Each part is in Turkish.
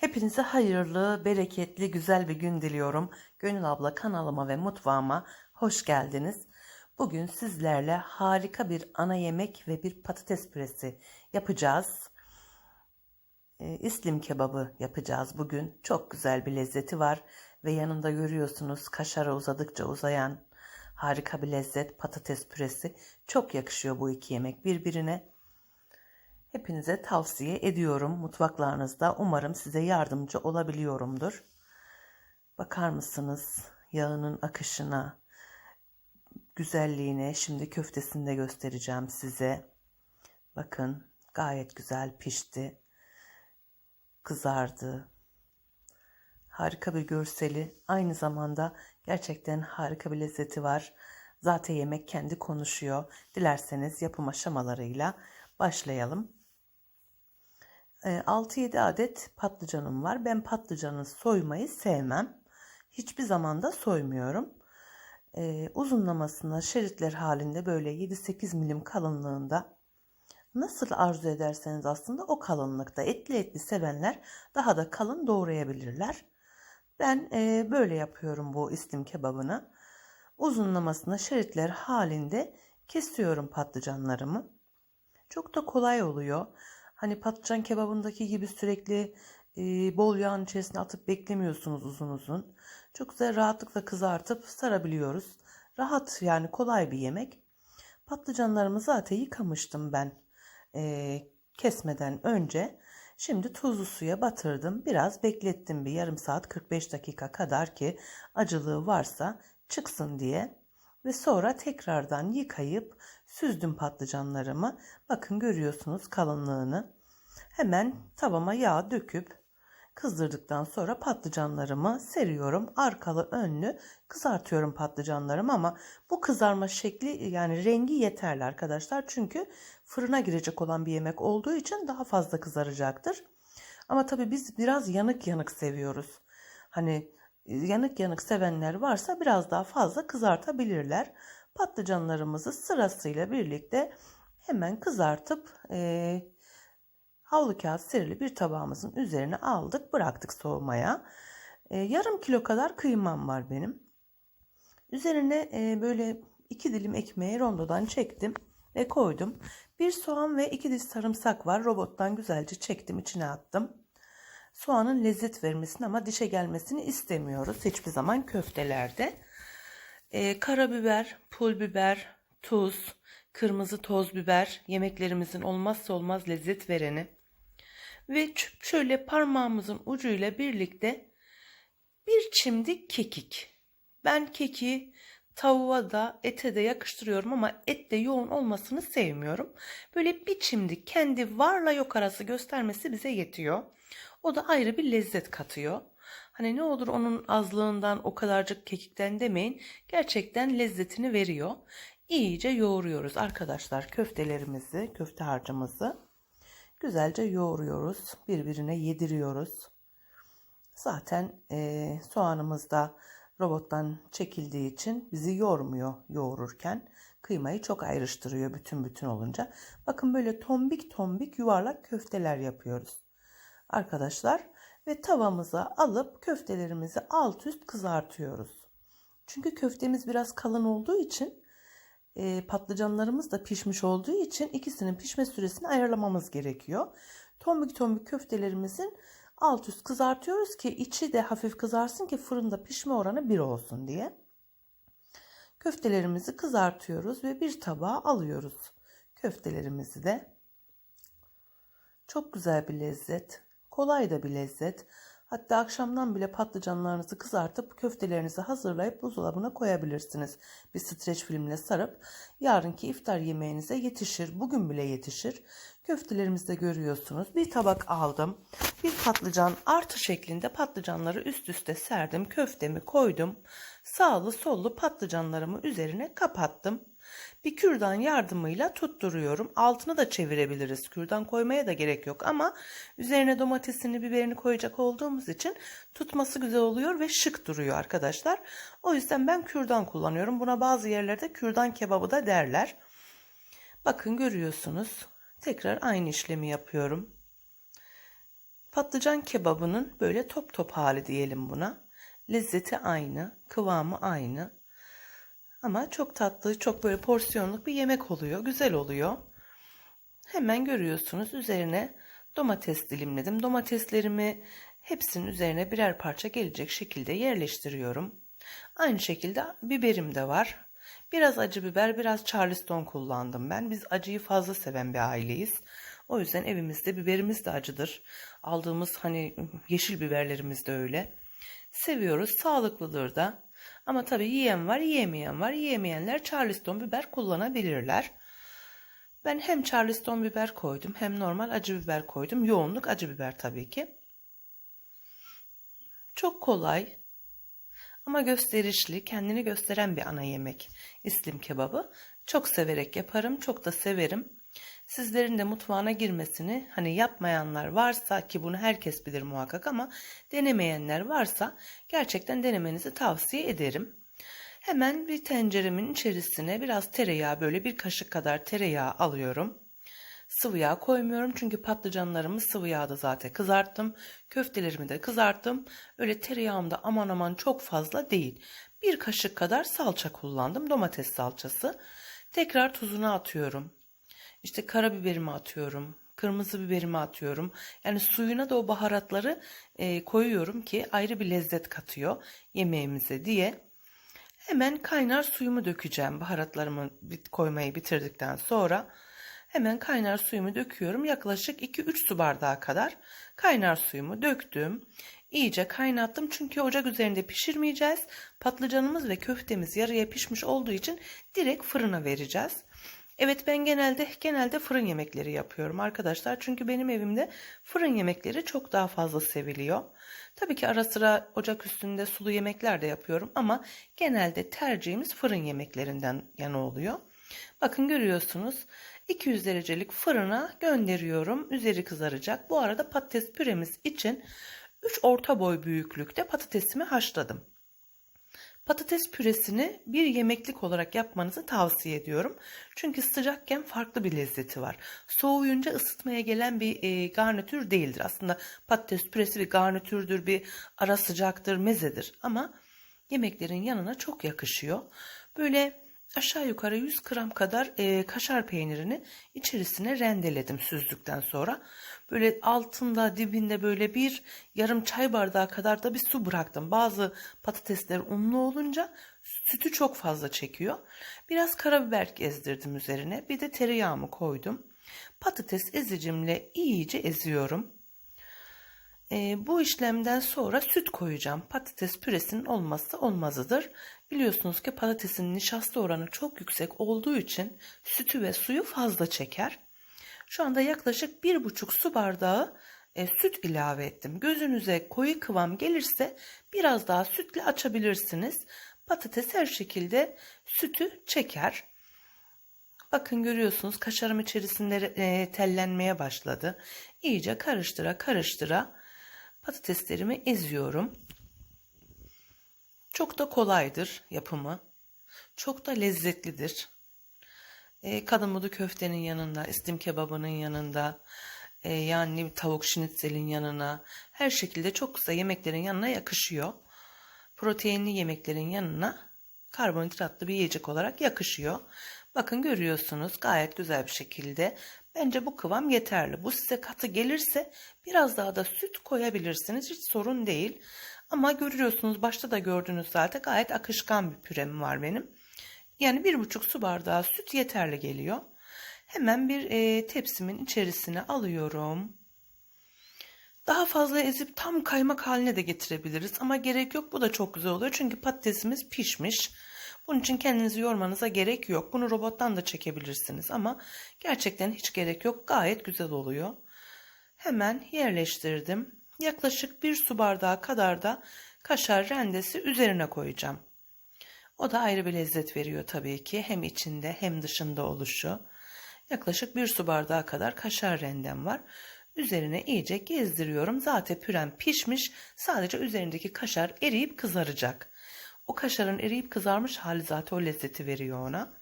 Hepinize hayırlı, bereketli, güzel bir gün diliyorum. Gönül abla kanalıma ve mutfağıma hoş geldiniz. Bugün sizlerle harika bir ana yemek ve bir patates püresi yapacağız. Ee, İslim kebabı yapacağız bugün. Çok güzel bir lezzeti var ve yanında görüyorsunuz kaşara uzadıkça uzayan harika bir lezzet patates püresi. Çok yakışıyor bu iki yemek birbirine. Hepinize tavsiye ediyorum mutfaklarınızda. Umarım size yardımcı olabiliyorumdur. Bakar mısınız yağının akışına, güzelliğine? Şimdi köftesini de göstereceğim size. Bakın gayet güzel pişti. Kızardı. Harika bir görseli. Aynı zamanda gerçekten harika bir lezzeti var. Zaten yemek kendi konuşuyor. Dilerseniz yapım aşamalarıyla başlayalım. 6-7 Ee, adet patlıcanım var. Ben patlıcanı soymayı sevmem. Hiçbir zaman da soymuyorum. Ee, uzunlamasına şeritler halinde böyle 7-8 milim kalınlığında nasıl arzu ederseniz aslında o kalınlıkta etli etli sevenler daha da kalın doğrayabilirler. Ben e, böyle yapıyorum bu istim kebabını. Uzunlamasına şeritler halinde kesiyorum patlıcanlarımı. Çok da kolay oluyor. Hani patlıcan kebabındaki gibi sürekli e, bol yağın içerisine atıp beklemiyorsunuz uzun uzun. Çok güzel rahatlıkla kızartıp sarabiliyoruz. Rahat yani kolay bir yemek. Patlıcanlarımı zaten yıkamıştım ben e, kesmeden önce. Şimdi tuzlu suya batırdım. Biraz beklettim bir yarım saat 45 dakika kadar ki acılığı varsa çıksın diye. Ve sonra tekrardan yıkayıp süzdüm patlıcanlarımı. Bakın görüyorsunuz kalınlığını. Hemen tavama yağ döküp kızdırdıktan sonra patlıcanlarımı seriyorum. Arkalı önlü kızartıyorum patlıcanlarımı ama bu kızarma şekli yani rengi yeterli arkadaşlar. Çünkü fırına girecek olan bir yemek olduğu için daha fazla kızaracaktır. Ama tabii biz biraz yanık yanık seviyoruz. Hani yanık yanık sevenler varsa biraz daha fazla kızartabilirler. Patlıcanlarımızı sırasıyla birlikte hemen kızartıp e, havlu kağıt serili bir tabağımızın üzerine aldık bıraktık soğumaya. E, yarım kilo kadar kıymam var benim. Üzerine e, böyle iki dilim ekmeği rondodan çektim ve koydum. Bir soğan ve iki diş sarımsak var. Robottan güzelce çektim içine attım. Soğanın lezzet vermesini ama dişe gelmesini istemiyoruz hiçbir zaman köftelerde. Ee, karabiber, pul biber, tuz, kırmızı toz biber yemeklerimizin olmazsa olmaz lezzet vereni. Ve şöyle parmağımızın ucuyla birlikte bir çimdik kekik. Ben keki tavuğa da ete de yakıştırıyorum ama et de yoğun olmasını sevmiyorum. Böyle bir çimdik kendi varla yok arası göstermesi bize yetiyor. O da ayrı bir lezzet katıyor. Hani ne olur onun azlığından o kadarcık kekikten demeyin. Gerçekten lezzetini veriyor. İyice yoğuruyoruz arkadaşlar köftelerimizi, köfte harcımızı. Güzelce yoğuruyoruz. Birbirine yediriyoruz. Zaten e, soğanımız da robottan çekildiği için bizi yormuyor yoğururken. Kıymayı çok ayrıştırıyor bütün bütün olunca. Bakın böyle tombik tombik yuvarlak köfteler yapıyoruz arkadaşlar ve tavamıza alıp köftelerimizi alt üst kızartıyoruz. Çünkü köftemiz biraz kalın olduğu için e, patlıcanlarımız da pişmiş olduğu için ikisinin pişme süresini ayarlamamız gerekiyor. Tombik tombik köftelerimizin alt üst kızartıyoruz ki içi de hafif kızarsın ki fırında pişme oranı bir olsun diye. Köftelerimizi kızartıyoruz ve bir tabağa alıyoruz. Köftelerimizi de. Çok güzel bir lezzet. Kolay da bir lezzet. Hatta akşamdan bile patlıcanlarınızı kızartıp köftelerinizi hazırlayıp buzdolabına koyabilirsiniz. Bir streç filmle sarıp yarınki iftar yemeğinize yetişir. Bugün bile yetişir. Köftelerimizi de görüyorsunuz. Bir tabak aldım. Bir patlıcan artı şeklinde patlıcanları üst üste serdim. Köftemi koydum. Sağlı sollu patlıcanlarımı üzerine kapattım. Bir kürdan yardımıyla tutturuyorum. Altını da çevirebiliriz. Kürdan koymaya da gerek yok ama üzerine domatesini, biberini koyacak olduğumuz için tutması güzel oluyor ve şık duruyor arkadaşlar. O yüzden ben kürdan kullanıyorum. Buna bazı yerlerde kürdan kebabı da derler. Bakın görüyorsunuz. Tekrar aynı işlemi yapıyorum. Patlıcan kebabının böyle top top hali diyelim buna. Lezzeti aynı, kıvamı aynı. Ama çok tatlı, çok böyle porsiyonluk bir yemek oluyor. Güzel oluyor. Hemen görüyorsunuz üzerine domates dilimledim. Domateslerimi hepsinin üzerine birer parça gelecek şekilde yerleştiriyorum. Aynı şekilde biberim de var. Biraz acı biber, biraz charleston kullandım ben. Biz acıyı fazla seven bir aileyiz. O yüzden evimizde biberimiz de acıdır. Aldığımız hani yeşil biberlerimiz de öyle. Seviyoruz, sağlıklıdır da. Ama tabii yiyen var, yiyemeyen var. Yiyemeyenler charleston biber kullanabilirler. Ben hem charleston biber koydum hem normal acı biber koydum. Yoğunluk acı biber tabii ki. Çok kolay ama gösterişli, kendini gösteren bir ana yemek. İslim kebabı. Çok severek yaparım, çok da severim. Sizlerin de mutfağına girmesini hani yapmayanlar varsa ki bunu herkes bilir muhakkak ama denemeyenler varsa gerçekten denemenizi tavsiye ederim. Hemen bir tenceremin içerisine biraz tereyağı böyle bir kaşık kadar tereyağı alıyorum. Sıvı yağ koymuyorum çünkü patlıcanlarımı sıvı yağda zaten kızarttım. Köftelerimi de kızarttım. Öyle tereyağım da aman aman çok fazla değil. Bir kaşık kadar salça kullandım. Domates salçası. Tekrar tuzunu atıyorum. İşte karabiberimi atıyorum. Kırmızı biberimi atıyorum. Yani suyuna da o baharatları e, koyuyorum ki ayrı bir lezzet katıyor yemeğimize diye. Hemen kaynar suyumu dökeceğim baharatlarımı koymayı bitirdikten sonra. Hemen kaynar suyumu döküyorum. Yaklaşık 2-3 su bardağı kadar kaynar suyumu döktüm. İyice kaynattım çünkü ocak üzerinde pişirmeyeceğiz. Patlıcanımız ve köftemiz yarıya pişmiş olduğu için direkt fırına vereceğiz. Evet ben genelde genelde fırın yemekleri yapıyorum arkadaşlar. Çünkü benim evimde fırın yemekleri çok daha fazla seviliyor. Tabii ki ara sıra ocak üstünde sulu yemekler de yapıyorum ama genelde tercihimiz fırın yemeklerinden yana oluyor. Bakın görüyorsunuz 200 derecelik fırına gönderiyorum. Üzeri kızaracak. Bu arada patates püremiz için 3 orta boy büyüklükte patatesimi haşladım. Patates püresini bir yemeklik olarak yapmanızı tavsiye ediyorum. Çünkü sıcakken farklı bir lezzeti var. Soğuyunca ısıtmaya gelen bir e, garnitür değildir. Aslında patates püresi bir garnitürdür, bir ara sıcaktır, mezedir. Ama yemeklerin yanına çok yakışıyor. Böyle aşağı yukarı 100 gram kadar e, kaşar peynirini içerisine rendeledim süzdükten sonra. Böyle altında dibinde böyle bir yarım çay bardağı kadar da bir su bıraktım. Bazı patatesler unlu olunca sütü çok fazla çekiyor. Biraz karabiber gezdirdim üzerine. Bir de tereyağımı koydum. Patates ezicimle iyice eziyorum. E, bu işlemden sonra süt koyacağım. Patates püresinin olmazsa olmazıdır. Biliyorsunuz ki patatesin nişasta oranı çok yüksek olduğu için sütü ve suyu fazla çeker. Şu anda yaklaşık bir buçuk su bardağı e, süt ilave ettim. Gözünüze koyu kıvam gelirse biraz daha sütle açabilirsiniz. Patates her şekilde sütü çeker. Bakın görüyorsunuz kaşarım içerisinde e, tellenmeye başladı. İyice karıştıra karıştıra patateslerimi eziyorum. Çok da kolaydır yapımı. Çok da lezzetlidir. E, kadın köftenin yanında, istim kebabının yanında, e, yani tavuk şinitzelin yanına, her şekilde çok kısa yemeklerin yanına yakışıyor. Proteinli yemeklerin yanına karbonhidratlı bir yiyecek olarak yakışıyor. Bakın görüyorsunuz gayet güzel bir şekilde. Bence bu kıvam yeterli. Bu size katı gelirse biraz daha da süt koyabilirsiniz. Hiç sorun değil. Ama görüyorsunuz başta da gördünüz zaten gayet akışkan bir pürem var benim. Yani bir buçuk su bardağı süt yeterli geliyor. Hemen bir e, tepsimin içerisine alıyorum. Daha fazla ezip tam kaymak haline de getirebiliriz ama gerek yok. Bu da çok güzel oluyor çünkü patatesimiz pişmiş. Bunun için kendinizi yormanıza gerek yok. Bunu robottan da çekebilirsiniz ama gerçekten hiç gerek yok. Gayet güzel oluyor. Hemen yerleştirdim. Yaklaşık bir su bardağı kadar da kaşar rendesi üzerine koyacağım. O da ayrı bir lezzet veriyor tabii ki. Hem içinde hem dışında oluşu. Yaklaşık bir su bardağı kadar kaşar rendem var. Üzerine iyice gezdiriyorum. Zaten pürem pişmiş. Sadece üzerindeki kaşar eriyip kızaracak. O kaşarın eriyip kızarmış hali zaten o lezzeti veriyor ona.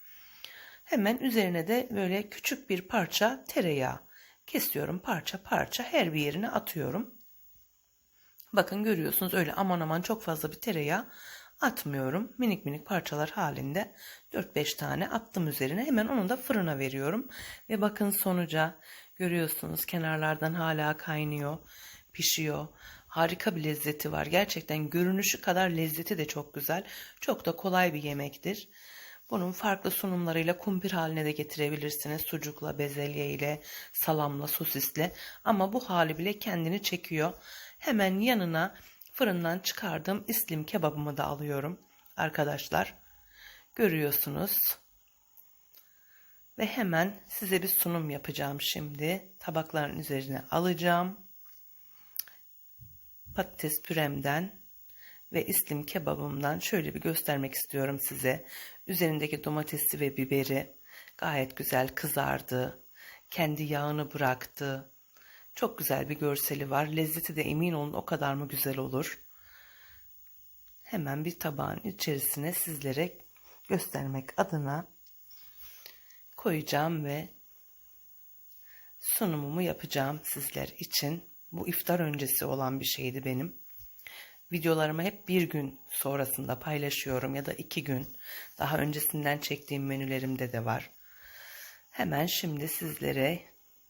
Hemen üzerine de böyle küçük bir parça tereyağı kesiyorum parça parça her bir yerine atıyorum. Bakın görüyorsunuz öyle aman aman çok fazla bir tereyağı atmıyorum. Minik minik parçalar halinde 4-5 tane attım üzerine. Hemen onu da fırına veriyorum. Ve bakın sonuca görüyorsunuz kenarlardan hala kaynıyor, pişiyor. Harika bir lezzeti var. Gerçekten görünüşü kadar lezzeti de çok güzel. Çok da kolay bir yemektir. Bunun farklı sunumlarıyla kumpir haline de getirebilirsiniz. Sucukla, bezelye ile, salamla, sosisle. Ama bu hali bile kendini çekiyor. Hemen yanına fırından çıkardığım islim kebabımı da alıyorum. Arkadaşlar görüyorsunuz. Ve hemen size bir sunum yapacağım şimdi. Tabakların üzerine alacağım. Patates püremden ve islim kebabımdan şöyle bir göstermek istiyorum size. Üzerindeki domatesi ve biberi gayet güzel kızardı. Kendi yağını bıraktı. Çok güzel bir görseli var. Lezzeti de emin olun o kadar mı güzel olur. Hemen bir tabağın içerisine sizlere göstermek adına koyacağım ve sunumumu yapacağım sizler için. Bu iftar öncesi olan bir şeydi benim. Videolarımı hep bir gün sonrasında paylaşıyorum ya da iki gün. Daha öncesinden çektiğim menülerimde de var. Hemen şimdi sizlere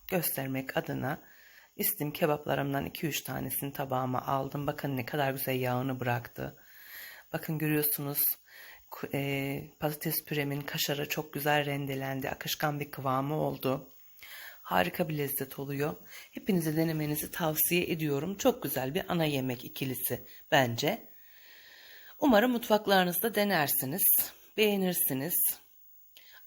göstermek adına istim kebaplarımdan 2-3 tanesini tabağıma aldım. Bakın ne kadar güzel yağını bıraktı. Bakın görüyorsunuz e, patates püremin kaşarı çok güzel rendelendi. Akışkan bir kıvamı oldu. Harika bir lezzet oluyor. Hepinize denemenizi tavsiye ediyorum. Çok güzel bir ana yemek ikilisi bence. Umarım mutfaklarınızda denersiniz, beğenirsiniz.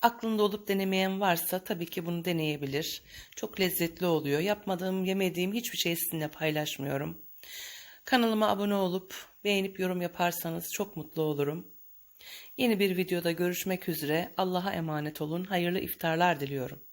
Aklında olup denemeyen varsa tabii ki bunu deneyebilir. Çok lezzetli oluyor. Yapmadığım, yemediğim hiçbir şey sizinle paylaşmıyorum. Kanalıma abone olup beğenip yorum yaparsanız çok mutlu olurum. Yeni bir videoda görüşmek üzere. Allah'a emanet olun. Hayırlı iftarlar diliyorum.